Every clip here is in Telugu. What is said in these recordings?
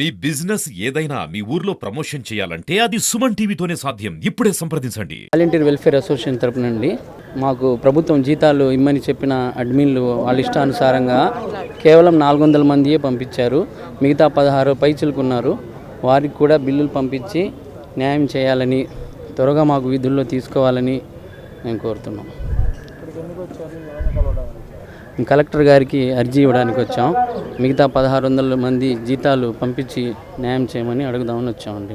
మీ బిజినెస్ ఏదైనా మీ ఊర్లో ప్రమోషన్ చేయాలంటే అది సుమన్ టీవీతోనే సాధ్యం. ఇప్పుడే సంప్రదించండి. వాలంటీర్ వెల్ఫేర్ అసోసియేషన్ తరపున అండి మాకు ప్రభుత్వం జీతాలు ఇమ్మని చెప్పిన అడ్మిన్లు వాళ్ళ ఇష్టానుసారంగా కేవలం నాలుగు వందల మందియే పంపించారు. మిగతా పదహారు పైచులుకున్నారు వారికి కూడా బిల్లులు పంపించి న్యాయం చేయాలని త్వరగా మాకు విధుల్లో తీసుకోవాలని మేము కోరుతున్నాం. కలెక్టర్ గారికి అర్జీ ఇవ్వడానికి వచ్చాం. మిగతా పదహారు వందల మంది జీతాలు పంపించి న్యాయం చేయమని అడుగుదామని వచ్చామండి.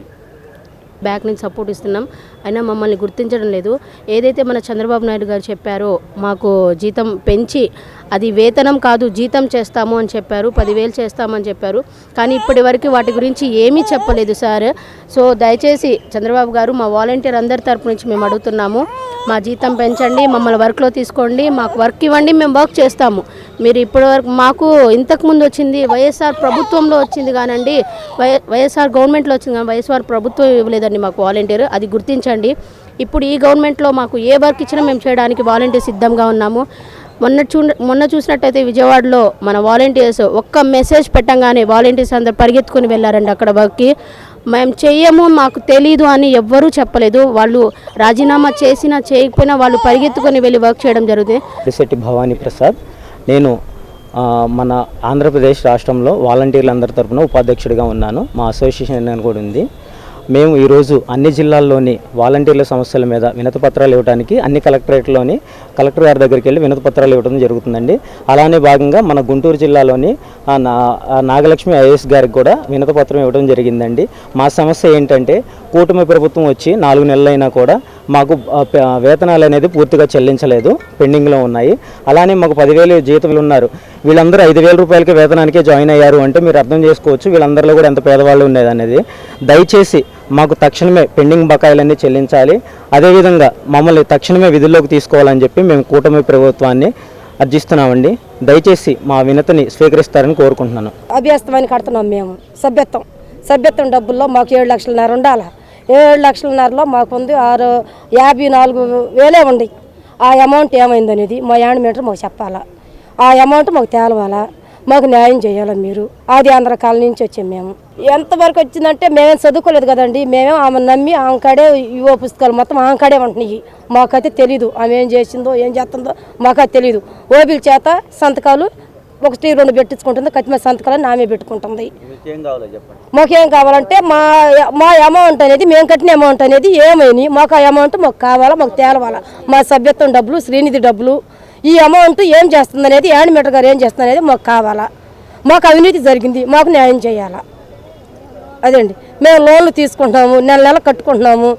బ్యాక్ నుంచి సపోర్ట్ ఇస్తున్నాం. అయినా మమ్మల్ని గుర్తించడం లేదు. ఏదైతే మన చంద్రబాబు నాయుడు గారు చెప్పారో మాకు జీతం పెంచి అది వేతనం కాదు జీతం చేస్తాము అని చెప్పారు పదివేలు చేస్తామని చెప్పారు. కానీ ఇప్పటి వరకు వాటి గురించి ఏమీ చెప్పలేదు సార్. సో దయచేసి చంద్రబాబు గారు మా వాలంటీర్ అందరి తరపు నుంచి మేము అడుగుతున్నాము. మా జీతం పెంచండి మమ్మల్ని వర్క్లో తీసుకోండి మాకు వర్క్ ఇవ్వండి మేము వర్క్ చేస్తాము. మీరు ఇప్పటి వరకు మాకు ఇంతకుముందు వచ్చింది వైఎస్ఆర్ ప్రభుత్వంలో వచ్చింది కానండి వై వైఎస్ఆర్ గవర్నమెంట్లో వచ్చింది కానీ వైఎస్ఆర్ ప్రభుత్వం ఇవ్వలేదండి మాకు వాలంటీర్ అది గుర్తించండి. ఇప్పుడు ఈ గవర్నమెంట్లో మాకు ఏ వర్క్ ఇచ్చినా మేము చేయడానికి వాలంటీర్ సిద్ధంగా ఉన్నాము. మొన్న చూ మొన్న చూసినట్టయితే విజయవాడలో మన వాలంటీర్స్ ఒక్క మెసేజ్ పెట్టంగానే వాలంటీర్స్ అందరు పరిగెత్తుకుని వెళ్ళారండి అక్కడ వర్క్కి. మేము చెయ్యము మాకు తెలీదు అని ఎవ్వరూ చెప్పలేదు. వాళ్ళు రాజీనామా చేసినా చేయకపోయినా వాళ్ళు పరిగెత్తుకొని వెళ్ళి వర్క్ చేయడం జరుగుతుంది. పిశెట్టి భవానీ ప్రసాద్ నేను మన ఆంధ్రప్రదేశ్ రాష్ట్రంలో వాలంటీర్లందరి తరపున ఉపాధ్యక్షుడిగా ఉన్నాను. మా అసోసియేషన్ అని కూడా ఉంది. మేము ఈరోజు అన్ని జిల్లాల్లోని వాలంటీర్ల సమస్యల మీద వినతిపత్రాలు ఇవ్వడానికి అన్ని కలెక్టరేట్లోని కలెక్టర్ గారి దగ్గరికి వెళ్ళి వినతిపత్రాలు ఇవ్వడం జరుగుతుందండి. అలానే భాగంగా మన గుంటూరు జిల్లాలోని నా నాగలక్ష్మి ఐఏఎస్ గారికి కూడా వినతిపత్రం ఇవ్వడం జరిగిందండి. మా సమస్య ఏంటంటే కూటమి ప్రభుత్వం వచ్చి నాలుగు నెలలైనా కూడా మాకు వేతనాలు అనేది పూర్తిగా చెల్లించలేదు పెండింగ్లో ఉన్నాయి. అలానే మాకు పదివేలు జీతం ఉన్నారు. వీళ్ళందరూ ఐదు వేల రూపాయలకి వేతనానికే జాయిన్ అయ్యారు అంటే మీరు అర్థం చేసుకోవచ్చు వీళ్ళందరిలో కూడా ఎంత పేదవాళ్ళు ఉండేది అనేది దయచేసి మాకు తక్షణమే పెండింగ్ బకాయిలన్నీ చెల్లించాలి. అదేవిధంగా మమ్మల్ని తక్షణమే విధుల్లోకి తీసుకోవాలని చెప్పి మేము కూటమి ప్రభుత్వాన్ని అర్జిస్తున్నామండి. దయచేసి మా వినతిని స్వీకరిస్తారని కోరుకుంటున్నాను. అభ్యస్తమని కడుతున్నాం మేము. సభ్యత్వం. సభ్యత్వం డబ్బుల్లో మాకు ఏడు లక్షలన్నర ఉండాలి? ఏడు లక్షలన్నరలో మాకు ఉంది ఆరు యాభై నాలుగు వేలే ఉంది. ఆ అమౌంట్ ఏమైందనేది మా యానిమేటర్ మాకు చెప్పాలా? ఆ అమౌంట్ మాకు తేలవాలా? మాకు న్యాయం చేయాలా మీరు. ఆది ఆంధ్ర కాలనీ నుంచి వచ్చాం మేము. ఎంతవరకు వచ్చిందంటే మేమేం చదువుకోలేదు కదండి. మేమేం ఆమె నమ్మి ఆమె కాడే యువ పుస్తకాలు మొత్తం ఆమె కాడే ఉంటున్నాయి. మాకైతే తెలీదు. ఆమె ఏం చేసిందో ఏం చేస్తుందో మాకైతే తెలీదు. ఓబిల్ చేత సంతకాలు ఒకటి రెండు పెట్టించుకుంటుంది. కత్తిమ సంతకాలని ఆమె పెట్టుకుంటుంది. మాకేం కావాలంటే మా మా అమౌంట్ అనేది మేము కట్టిన అమౌంట్ అనేది ఏమైంది? మాకు ఆ అమౌంట్ మాకు కావాలా మాకు తేలవాలా? మా సభ్యత్వం డబ్బులు శ్రీనిధి డబ్బులు ఈ అమౌంట్ ఏం చేస్తుంది అనేది యానిమేటర్ గారు ఏం చేస్తుంది అనేది మాకు కావాలా? మాకు అవినీతి జరిగింది మాకు న్యాయం చేయాలా? అదండి. మేము లోన్లు తీసుకుంటున్నాము నెల నెల కట్టుకుంటున్నాము.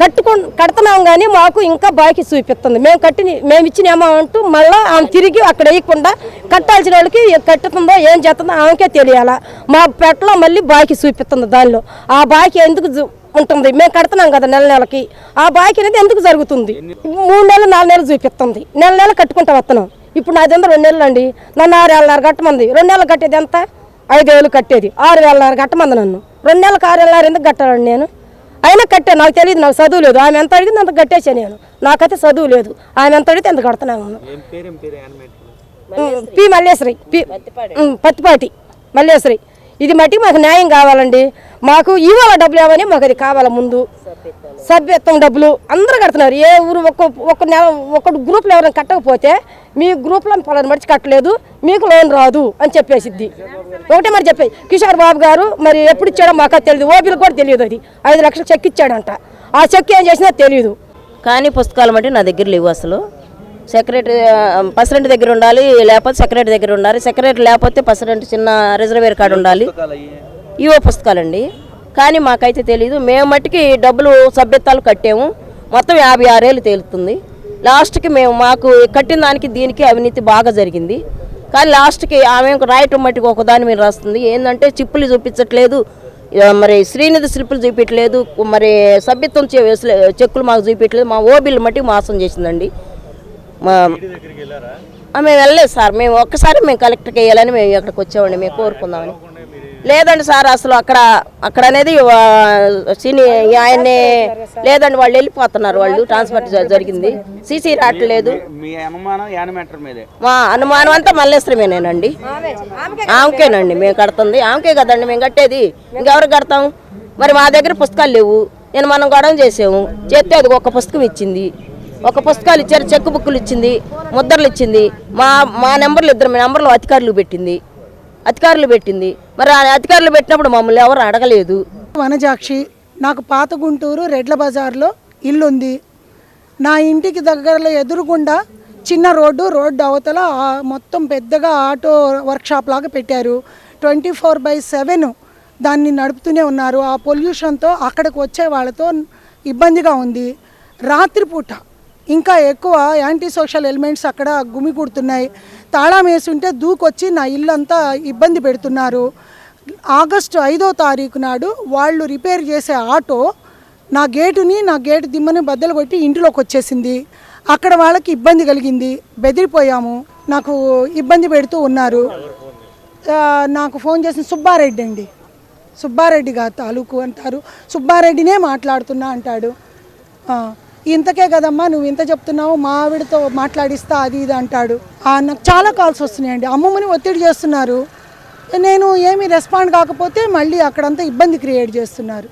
కట్టుకు కడుతున్నాం కానీ మాకు ఇంకా బాకీ చూపిస్తుంది. మేము కట్టి మేము ఇచ్చిన అమౌంట్ మళ్ళీ ఆమె తిరిగి అక్కడ వేయకుండా కట్టాల్సిన వాళ్ళకి కట్టుతుందో ఏం చేస్తుందో ఆమెకే తెలియాలా? మా పెట్టలో మళ్ళీ బాకీ చూపిస్తుంది దానిలో. ఆ బాకీ ఎందుకు ఉంటుంది. మేము కడుతున్నాం కదా నెల నెలకి. ఆ బాకీ అనేది ఎందుకు జరుగుతుంది? మూడు నెలలు నాలుగు నెలలు చూపిస్తుంది. నెల నెల కట్టుకుంటా వస్తున్నాం. ఇప్పుడు నాది ఎంత? రెండు నెలలు అండి. నన్ను ఆరు వేలన్నర కట్టమంది. రెండు నెలలు కట్టేది ఎంత? ఐదు వేలు కట్టేది. ఆరు వేలన్నర కట్టమంది నన్ను. రెండు నెలలకు ఆరు వేలన్నర ఎందుకు కట్టాలండి నేను? అయినా కట్టే నాకు తెలియదు నాకు చదువు లేదు. ఆమె ఎంత అడిగింది అంత కట్టేసా నేను. నాకైతే చదువు లేదు. ఆమె ఎంత అడిగితే ఎంత కడుతున్నాను పి మల్లేశ్వరి. పి పత్తిపాటి. మల్లేశ్వరి. ఇది మట్టి మాకు న్యాయం కావాలండి. మాకు ఇవాళ డబ్బులు ఏమని మాకు అది కావాలి ముందు. సభ్యత్వం డబ్బులు అందరూ కడుతున్నారు. ఏ ఊరు ఒక్క ఒక్క నెల ఒక్క గ్రూప్లో ఎవరైనా కట్టకపోతే మీ గ్రూప్లో పలానా మడిచి కట్టలేదు మీకు లోన్ రాదు అని చెప్పేసిద్ది. ఒకటే మరి చెప్పేది. కిషోర్ బాబు గారు మరి ఎప్పుడు ఇచ్చాడో మాకు తెలియదు. ఓబీలకు కూడా తెలియదు అది. ఐదు లక్షలు చెక్ ఇచ్చాడంట. ఆ చెక్ ఏం చేసినా తెలియదు. కానీ పుస్తకాలు మట్టి నా దగ్గర లేవు అసలు. సెక్రటరీ ప్రెసిడెంట్ దగ్గర ఉండాలి లేకపోతే సెక్రటరీ దగ్గర ఉండాలి. సెక్రటరీ లేకపోతే ప్రెసిడెంట్ చిన్న రిజర్వేర్ కార్డు ఉండాలి. ఇవో పుస్తకాలండి. కానీ మాకైతే తెలియదు మేము మట్టికి డబ్బులు సభ్యత్వాలు కట్టాము. మొత్తం యాభై ఆరేళ్ళు తేలుతుంది. లాస్ట్కి మేము మాకు కట్టిన దానికి దీనికి అవినీతి బాగా జరిగింది. కానీ లాస్ట్కి ఆమె రాయటం మట్టికి ఒక దాని మీద రాస్తుంది. ఏంటంటే చిప్పులు చూపించట్లేదు. మరి శ్రీనిధి స్లిప్పులు చూపించట్లేదు. మరి సభ్యత్వం చెక్కులు మాకు చూపించట్లేదు. మా ఓబీలు మట్టి మోసం చేసిందండి. మా మేము వెళ్ళలేదు సార్. మేము ఒక్కసారి మేము కలెక్టర్కి వేయాలని మేము ఇక్కడికి వచ్చామండి. మేము కోరుకుందామని. లేదండి సార్ అసలు అక్కడ అక్కడ అనేది సినీ ఆయన్ని లేదండి వాళ్ళు వెళ్ళిపోతున్నారు. వాళ్ళు ట్రాన్స్ఫర్ జరిగింది. సీసీ రావట్లేదు మీ అనుమానం యానిమేటర్ మీదే. మా అనుమానం అంతా మల్లేశ్వరమేనేనండి ఆమెకేనండి మేము కడుతుంది. ఆమెకే కదండి మేము కట్టేది. ఇంకెవరికి కడతాం? మరి మా దగ్గర పుస్తకాలు లేవు. నేను మనం గొడవ చేసాము. చేస్తే అది ఒక పుస్తకం ఇచ్చింది. ఒక పుస్తకాలు ఇచ్చారు చెక్ బుక్లు ఇచ్చింది ముద్రలు ఇచ్చింది. మా మా నెంబర్లు ఇద్దరు మీ నెంబర్లు అధికారులు పెట్టింది. అధికారులు పెట్టింది. మరి ఆ అధికారులు పెట్టినప్పుడు మమ్మల్ని ఎవరు అడగలేదు. వనజాక్షి నాకు పాత గుంటూరు రెడ్ల బజార్లో ఇల్లు ఉంది నా ఇంటికి దగ్గరలో ఎదురుగుండా చిన్న రోడ్డు రోడ్డు అవతల మొత్తం పెద్దగా ఆటో వర్క్షాప్ లాగా పెట్టారు. ట్వంటీ ఫోర్ బై సెవెన్ దాన్ని నడుపుతూనే ఉన్నారు. ఆ పొల్యూషన్తో అక్కడికి వచ్చే వాళ్ళతో ఇబ్బందిగా ఉంది. రాత్రిపూట ఇంకా ఎక్కువ యాంటీ సోషల్ ఎలిమెంట్స్ అక్కడ గుమికూడుతున్నాయి తాళం వేసుంటే ఉంటే దూకొచ్చి నా ఇల్లంతా ఇబ్బంది పెడుతున్నారు. ఆగస్టు ఐదో తారీఖు నాడు వాళ్ళు రిపేర్ చేసే ఆటో నా గేటుని నా గేటు దిమ్మని బద్దలు కొట్టి ఇంటిలోకి వచ్చేసింది. అక్కడ వాళ్ళకి ఇబ్బంది కలిగింది. బెదిరిపోయాము. నాకు ఇబ్బంది పెడుతూ ఉన్నారు. నాకు ఫోన్ చేసిన సుబ్బారెడ్డి అండి. సుబ్బారెడ్డి గారు తాలూకు అంటారు. సుబ్బారెడ్డినే మాట్లాడుతున్నా అంటాడు. ఇంతకే కదమ్మా నువ్వు ఇంత చెప్తున్నావు మా ఆవిడతో మాట్లాడిస్తా అది ఇది అంటాడు. ఆ, నాకు చాలా కాల్స్ వస్తున్నాయండి. అమ్మమ్మని ఒత్తిడి చేస్తున్నారు. నేను ఏమీ రెస్పాండ్ కాకపోతే మళ్ళీ అక్కడంతా ఇబ్బంది క్రియేట్ చేస్తున్నారు.